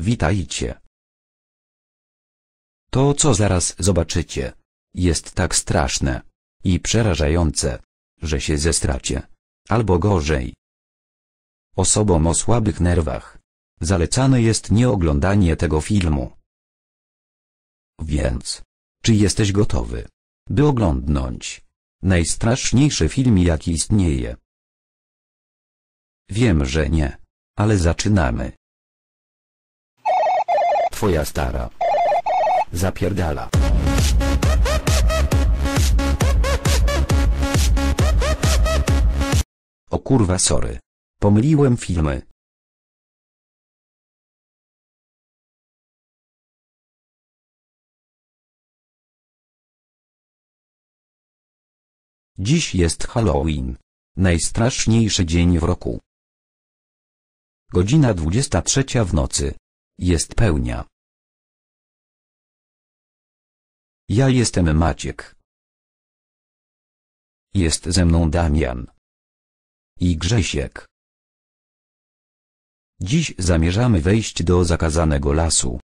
Witajcie. To co zaraz zobaczycie, jest tak straszne i przerażające, że się zestracie, albo gorzej. Osobom o słabych nerwach zalecane jest nieoglądanie tego filmu. Więc, czy jesteś gotowy, by oglądnąć najstraszniejszy film jaki istnieje? Wiem, że nie, ale zaczynamy. Twoja stara. Zapierdala. O kurwa sorry. Pomyliłem filmy. Dziś jest Halloween. Najstraszniejszy dzień w roku. Godzina 23 w nocy. Jest pełnia. Ja jestem Maciek. Jest ze mną Damian. I Grzesiek. Dziś zamierzamy wejść do zakazanego lasu.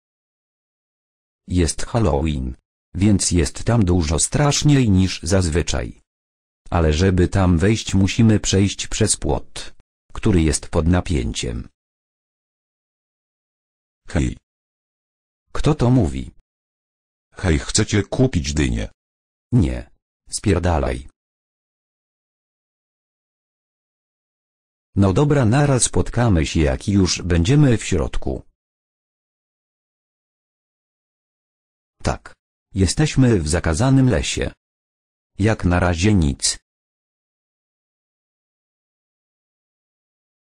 Jest Halloween, więc jest tam dużo straszniej niż zazwyczaj. Ale żeby tam wejść musimy przejść przez płot, który jest pod napięciem. Hej, Kto to mówi? Hej, chcecie kupić dynię? Nie. Spierdalaj. No dobra, naraz spotkamy się jak już będziemy w środku. Tak. Jesteśmy w zakazanym lesie. Jak na razie nic.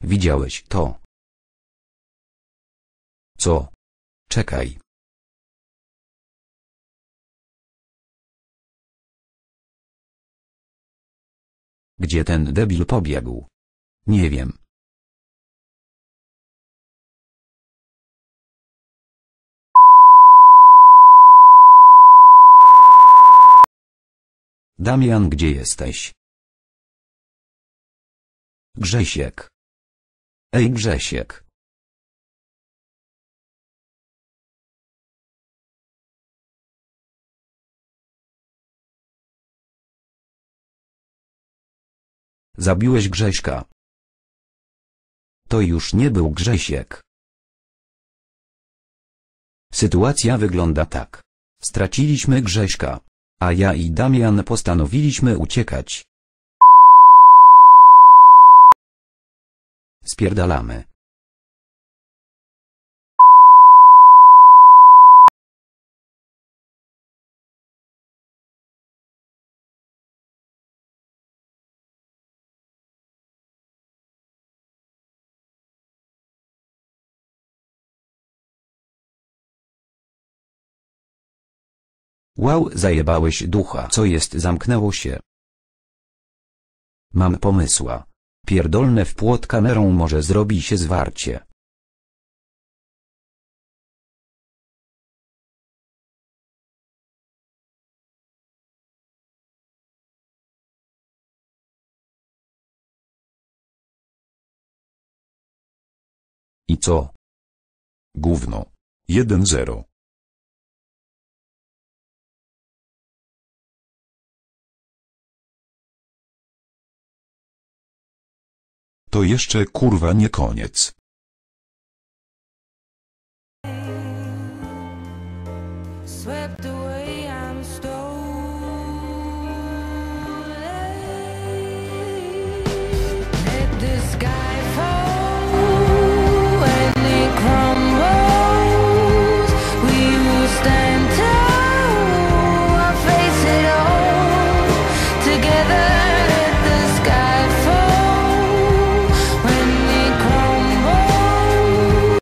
Widziałeś to? Co? Czekaj. Gdzie ten debil pobiegł? Nie wiem. Damian, gdzie jesteś? Grzesiek. Ej, Grzesiek. Zabiłeś Grześka. To już nie był Grzesiek. Sytuacja wygląda tak. Straciliśmy Grześka, a ja i Damian postanowiliśmy uciekać. Spierdalamy. Wow, zajebałeś ducha. Co jest zamknęło się? Mam pomysła. Pierdolne w płot kamerą może zrobi się zwarcie. I co? Gówno. 1-0. To jeszcze kurwa nie koniec.